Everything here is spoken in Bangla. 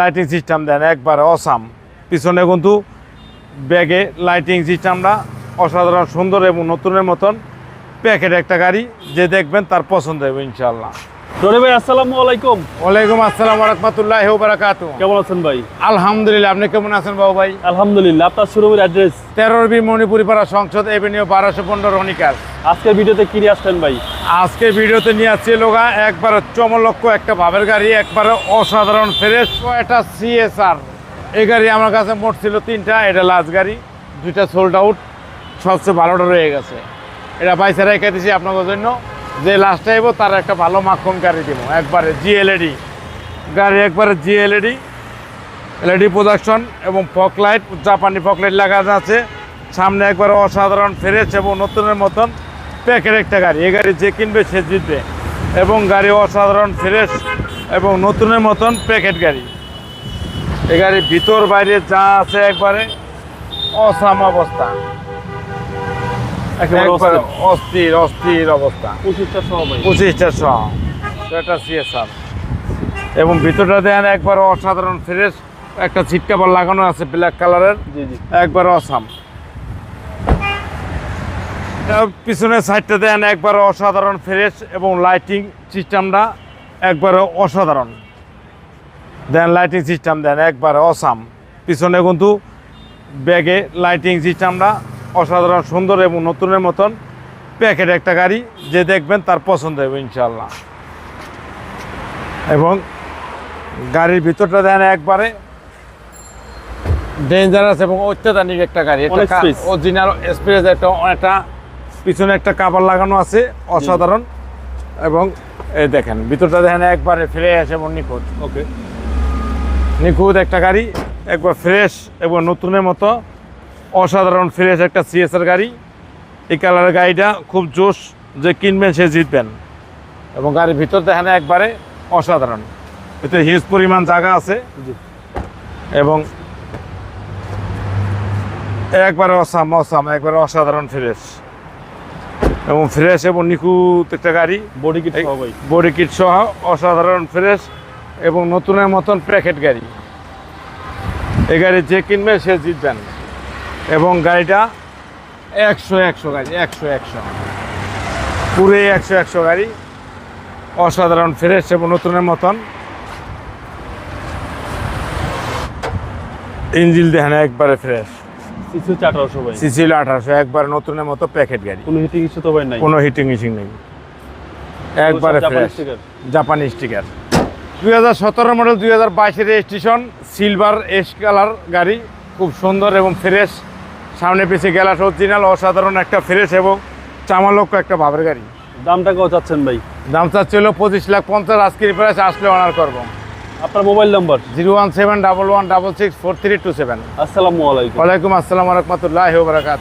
লাইটিং সিস্টেম দেন একবার অসাম পিছনে কিন্তু ব্যাগে লাইটিং সিস্টেমটা অসাধারণ সুন্দর এবং নতুনের মতন। প্যাকেট একটা গাড়ি যে দেখবেন তার পছন্দ হবে ইনশাল্লাহ ভাই আসসালামু আলাইকুম। ওয়ালাইকুম আসসালাম রহমতুল্লাহ বারাকাত কেমন আছেন ভাই? আলহামদুলিল্লাহ আপনি কেমন আছেন বাবু ভাই? আলহামদুলিল্লাহ আপনার শোরুমের অ্যাড্রেস তেরোর বি মণিপুরি পাড়া সংসদ এভিনিউ রনিকার। আজকের ভিডিওতে কি নিয়ে আসলেন ভাই? আজকে ভিডিওতে নিয়ে আসছি লোগা, একবার চমলক্ষ একটা ভাবের গাড়ি, একবার অসাধারণ ফ্রেশ একটা সিএসআর এই গাড়ি আমার কাছে মোট ছিল তিনটা, এটা লাস্ট গাড়ি, দুইটা সোল্ড আউট সবচেয়ে ভালোটা রয়ে গেছে। এটা পয়সা রেখে দিছি আপনাদের জন্য, যে লাস্টে আইব তার একটা ভালো মাখন গাড়ি দিব, একবারে জিএলএডি গাড়ি একবারে জিএলএডি এলইডি প্রোডাকশন এবং ফক লাইট জাপানি ফক লাইট লাগানো আছে। সামনে একবার অসাধারণ ফ্রেশ এবং নতুনের মতন। প্যাকের একটা গাড়ি। এই গাড়ি যে কিনবে সে জিতবে। এবং গাড়ি অসাধারণ ফ্রেশ এবং নতুনের মতন প্যাকেট গাড়ি। এ গাড়ির ভিতর বাইরে যা আছে একবারে অসাম অবস্থা। একবারে অস্থির। অস্থির অবস্থা। পঁচিশটা সহ ভাই। পঁচিশটা সহ। এটা সিএসআর এবং ভিতরটা দেন একবার অসাধারণ ফ্রেশ একটা সিট কাভার লাগানো আছে ব্ল্যাক কালারের একবার অসাম। পিছনের সাইডটা দেন একবারে অসাধারণ ফ্রেশ এবং লাইটিং সিস্টেমটা একবারে অসাধারণ। দেন লাইটিং সিস্টেম দেন একবার অসাম পিছনে কিন্তু ব্যাগে লাইটিং সিস্টেমটা অসাধারণ সুন্দর এবং নতুনের মতন প্যাকেট একটা গাড়ি যে দেখবেন তার পছন্দ হবে ইনশাল্লাহ এবং গাড়ির ভিতরটা দেন একবারে ডেঞ্জারাস এবং অত্যাধুনিক একটা গাড়ি। অরিজিনাল স্পেস একটা একটা পিছনে একটা কাবার লাগানো আছে অসাধারণ। এবং এই দেখেন ভিতরটা দেখেন একবারে ফ্রেশ এবং নিখুঁত। ওকে। নিখুঁত একটা গাড়ি একবার ফ্রেশ এবং নতুনের মতো। অসাধারণ ফ্রেশ একটা সিএসআর গাড়ি। এই কালারের গাড়িটা খুব জোশ যে কিনবেন সে জিতবেন। এবং গাড়ির ভিতর দেখেন একবারে অসাধারণ। এতে হিউজ পরিমাণ জায়গা আছে। এবং একবারে অসাম অসাম একবারে অসাধারণ ফ্রেশ এবং ফ্রেশ এবং নিখুঁত একটা গাড়ি। বডি কিট বডি কিট সহ অসাধারণ ফ্রেশ এবং নতুনের মতন প্যাকেট গাড়ি। এই গাড়ি যে কিনবে সে জিতবেন এবং গাড়িটা একশো একশো গাড়ি একশো একশো। পুরে একশো একশো গাড়ি। অসাধারণ ফ্রেশ এবং নতুনের মতন। ইঞ্জিল দেখেন একবারে ফ্রেশ সিসি হচ্ছে আঠারোশো ভাই। সিসিল আঠারোশো একবারে নতুনের মতো প্যাকেট গাড়ি। কোনো হিটিং ইস্যু তো ভাই নাই। কোনো হিটিং হিটিং নেই। একবারে জাপানি স্টিকার দুই হাজার সতেরো মডেল দুই হাজার বাইশের রেজিস্ট্রেশন সিলভার এস কালার গাড়ি খুব সুন্দর এবং ফ্রেশ সামনে পিছিয়ে গ্যালাস অরিজিনাল অসাধারণ একটা ফ্রেশ এবং চামালক্ষ একটা ভাবের গাড়ি। দামটা কত চাচ্ছেন ভাই? দাম চাচ্ছিল পঁচিশ লাখ পঞ্চাশ আজকের প্রাইস আসলে অনার করব। আপনার mobile number? Zero one seven double one double six four three two seven. আসসালামু আলাইকুম। ওয়ালাইকুম আসসালাম রহমতুল্লাহ বারাকাত